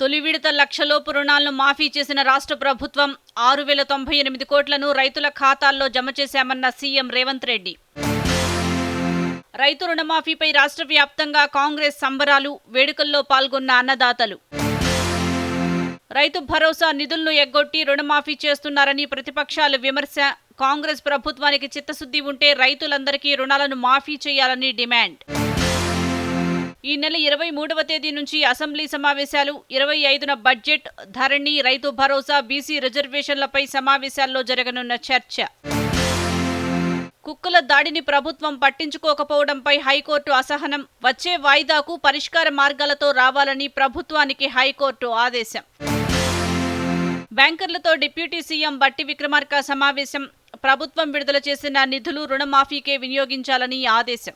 తొలి విడత లక్షలోపు రుణాలను మాఫీ చేసిన రాష్ట్ర ప్రభుత్వం ఆరు వేల తొంభై ఎనిమిది కోట్లను రైతుల ఖాతాల్లో జమ చేశామన్న సీఎం రేవంత్ రెడ్డి. రైతు రుణమాఫీపై రాష్ట్ర వ్యాప్తంగా కాంగ్రెస్ సంబరాలు వేడుకల్లో పాల్గొన్న అన్నదాతలు. రైతు భరోసా నిధులను ఎగ్గొట్టి రుణమాఫీ చేస్తున్నారని ప్రతిపక్షాలు విమర్శ కాంగ్రెస్ ప్రభుత్వానికి చిత్తశుద్ధి ఉంటే రైతులందరికీ రుణాలను మాఫీ చేయాలని డిమాండ్. ఈ నెల ఇరవై మూడవ తేదీ నుంచి అసెంబ్లీ సమావేశాలు ఇరవై ఐదున బడ్జెట్ ధరణి రైతు భరోసా బీసీ రిజర్వేషన్లపై సమావేశాల్లో జరగనున్న చర్చ. కుక్కల దాడిని ప్రభుత్వం పట్టించుకోకపోవడంపై హైకోర్టు అసహనం. వచ్చే వాయిదాకు పరిష్కార మార్గాలతో రావాలని ప్రభుత్వానికి హైకోర్టు ఆదేశం. బ్యాంకర్లతో డిప్యూటీ సీఎం బట్టి విక్రమార్క సమావేశం. ప్రభుత్వం విడుదల చేసిన నిధులు రుణమాఫీకే వినియోగించాలని ఆదేశం.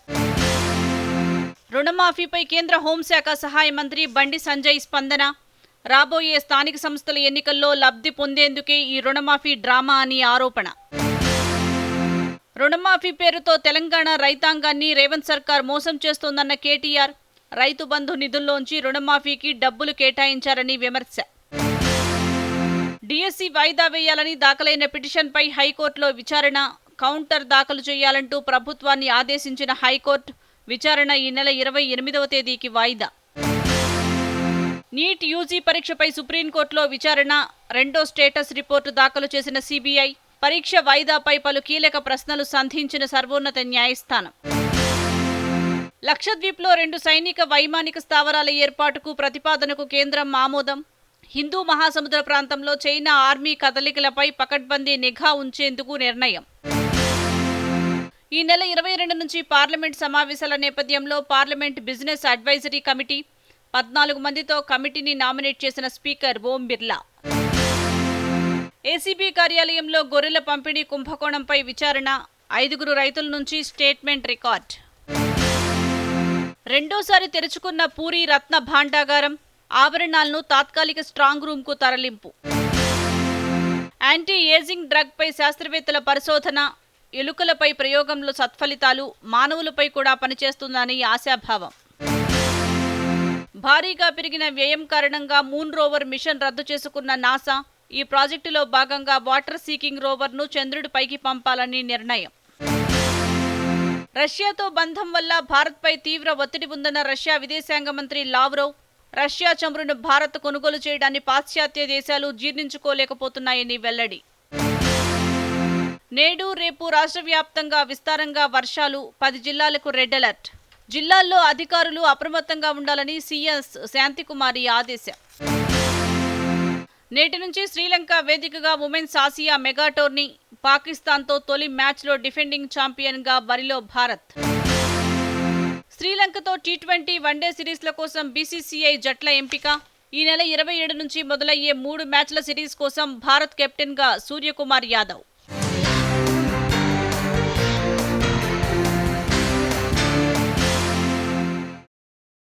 రుణమాఫీపై కేంద్ర హోంశాఖ సహాయ మంత్రి బండి సంజయ్ స్పందన. రాబోయే స్థానిక సంస్థల ఎన్నికల్లో లబ్ధి పొందేందుకే ఈ రుణమాఫీ డ్రామా అని ఆరోపణ. రుణమాఫీ పేరుతో తెలంగాణ రైతాంగాన్ని రేవంత్ సర్కార్ మోసం చేస్తోందన్న కేటీఆర్. రైతు బంధు నిధుల్లోంచి రుణమాఫీకి డబ్బులు కేటాయించారని విమర్శ. డిఎస్సి వాయిదా వేయాలని దాఖలైన పిటిషన్పై హైకోర్టులో విచారణ. కౌంటర్ దాఖలు చేయాలంటూ ప్రభుత్వాన్ని ఆదేశించిన హైకోర్టు విచారణ ఈ నెల ఇరవై ఎనిమిదవ తేదీకి వాయిదా. నీట్ యూజీ పరీక్షపై సుప్రీంకోర్టులో విచారణ రెండో స్టేటస్ రిపోర్టు దాఖలు చేసిన సిబిఐ పరీక్ష వాయిదాపై పలు కీలక ప్రశ్నలు సంధించిన సర్వోన్నత న్యాయస్థానం. లక్షద్వీప్లో రెండు సైనిక వైమానిక స్థావరాల ఏర్పాటుకు ప్రతిపాదనకు కేంద్రం ఆమోదం. హిందూ మహాసముద్ర ప్రాంతంలో చైనా ఆర్మీ కదలికలపై పకడ్బందీ నిఘా ఉంచేందుకు నిర్ణయం. ఈ నెల ఇరవై రెండు నుంచి పార్లమెంట్ సమావేశాల నేపథ్యంలో పార్లమెంట్ బిజినెస్ అడ్వైజరీ కమిటీ పద్నాలుగు మందితో కమిటీని నామినేట్ చేసిన స్పీకర్ ఓం బిర్లా. ఏసీబీ కార్యాలయంలో గొర్రెల పంపిణీ కుంభకోణంపై విచారణ ఐదుగురు రైతుల నుంచి స్టేట్మెంట్ రికార్డ్. రెండోసారి తెరుచుకున్న పూరి రత్న భాండాగారం ఆభరణాలను తాత్కాలిక స్ట్రాంగ్ రూమ్కు తరలింపు. యాంటీ ఏజింగ్ డ్రగ్ పై శాస్త్రవేత్తల పరిశోధన ఎలుకలపై ప్రయోగంలో సత్ఫలితాలు మానవులపై కూడా పనిచేస్తుందని ఆశాభావం. భారీగా పెరిగిన వ్యయం కారణంగా మూన్ రోవర్ మిషన్ రద్దు చేసుకున్న నాసా ఈ ప్రాజెక్టులో భాగంగా వాటర్ సీకింగ్ రోవర్ను చంద్రుడిపైకి పంపాలని నిర్ణయం. రష్యాతో బంధం వల్ల భారత్పై తీవ్ర ఒత్తిడి ఉందన్న రష్యా విదేశాంగ మంత్రి లావ్రోవ్ రష్యా చమురును భారత్ కొనుగోలు చేయడాన్ని పాశ్చాత్య దేశాలు జీర్ణించుకోలేకపోతున్నాయని వెల్లడి. నేడు రేపు రాష్ట్ర వ్యాప్తంగా విస్తారంగా వర్షాలు పది జిల్లాలకు రెడ్ అలర్ట్. జిల్లాల్లో అధికారులు అప్రమత్తంగా ఉండాలని సీఎస్ శాంతికుమారి ఆదేశం. నేటి నుంచి శ్రీలంక వేదికగా ఉమెన్స్ ఆసియా మెగా టోర్నీ పాకిస్తాన్తో తొలి మ్యాచ్లో డిఫెండింగ్ ఛాంపియన్గా బరిలో భారత్. శ్రీలంకతో టీ ట్వంటీ వన్డే సిరీస్ల కోసం బీసీసీఐ జట్ల ఎంపిక. ఈ నెల ఇరవై ఏడు నుంచి మొదలయ్యే మూడు మ్యాచ్ల సిరీస్ కోసం భారత్ కెప్టెన్గా సూర్యకుమార్ యాదవ్.